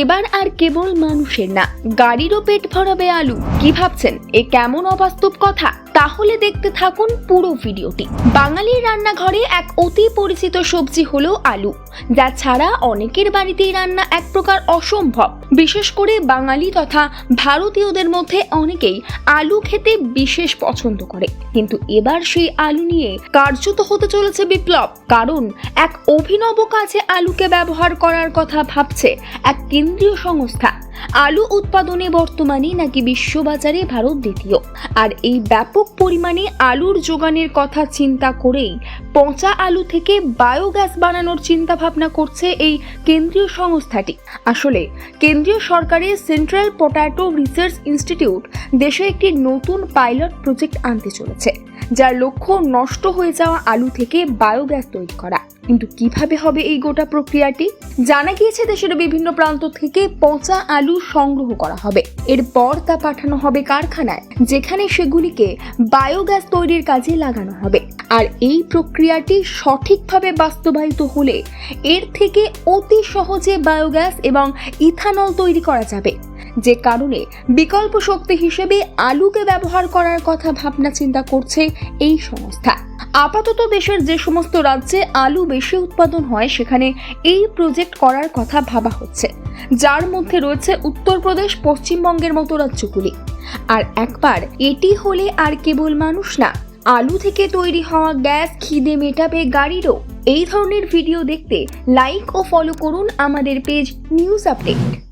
এবার আর কেবল মানুষের না, গাড়িরও পেট ভরাবে আলু। কি ভাবছেন? এ কেমন অবাস্তব কথা? তাহলে দেখতে থাকুন পুরো ভিডিওটি। বাঙালির রান্নাঘরে এক অতি পরিচিত সবজি হলো আলু। যা ছাড়া অনেকের বাড়িতেই রান্না এক প্রকার অসম্ভব। বিশেষ করে বাঙালি তথা ভারতীয়দের মধ্যে অনেকেই আলু খেতে বিশেষ পছন্দ করে। কিন্তু এবার সেই আলু নিয়ে কার্যত হতে চলেছে বিপ্লব। কারণ এক অভিনব কাজে আলুকে ব্যবহার করার কথা ভাবছে এক কেন্দ্রীয় সংস্থা। আলু উৎপাদনে বর্তমানে নাকি বিশ্ববাজারে ভারত দ্বিতীয়। আর এই ব্যাপক পরিমাণে আলুর যোগানের কথা চিন্তা করেই পচা আলু থেকে বায়োগ্যাস বানানোর চিন্তা ভাবনা করছে এই কেন্দ্রীয় সংস্থাটি। আসলে কেন্দ্রীয় সরকারের সেন্ট্রাল পটাটো রিসার্চ ইনস্টিটিউট দেশে একটি নতুন পাইলট প্রজেক্ট আনতে চলেছে, যার লক্ষ্য নষ্ট হয়ে যাওয়া আলু থেকে বায়োগ্যাস তৈরি করা। কিন্তু কীভাবে হবে এই গোটা প্রক্রিয়াটি? জানা গিয়েছে দেশের বিভিন্ন প্রান্ত থেকে পচা আলু সংগ্রহ করা হবে। এরপর তা পাঠানো হবে কারখানায়, যেখানে সেগুলিকে বায়োগ্যাস তৈরির কাজে লাগানো হবে। আর এই প্রক্রিয়াটি সঠিকভাবে বাস্তবায়িত হলে এর থেকে অতি সহজে বায়োগ্যাস এবং ইথানল তৈরি করা যাবে। যে কারণে বিকল্প শক্তি হিসেবে আলুকে ব্যবহার করার কথা ভাবনা চিন্তা করছে এই সংস্থা। আপাতত দেশের যে সমস্ত রাজ্যে আলু বেশি উৎপাদন হয়, সেখানে এই প্রজেক্ট করার কথা ভাবা হচ্ছে। যার মধ্যে রয়েছে উত্তরপ্রদেশ, পশ্চিমবঙ্গের মতো রাজ্যগুলি। আর একবার এটি হলে আর কেবল মানুষ না, আলু থেকে তৈরি হওয়া গ্যাস, খিদে মেটাবে গাড়িরও। এই ধরনের ভিডিও দেখতে লাইক ও ফলো করুন আমাদের পেজ নিউজ আপডেট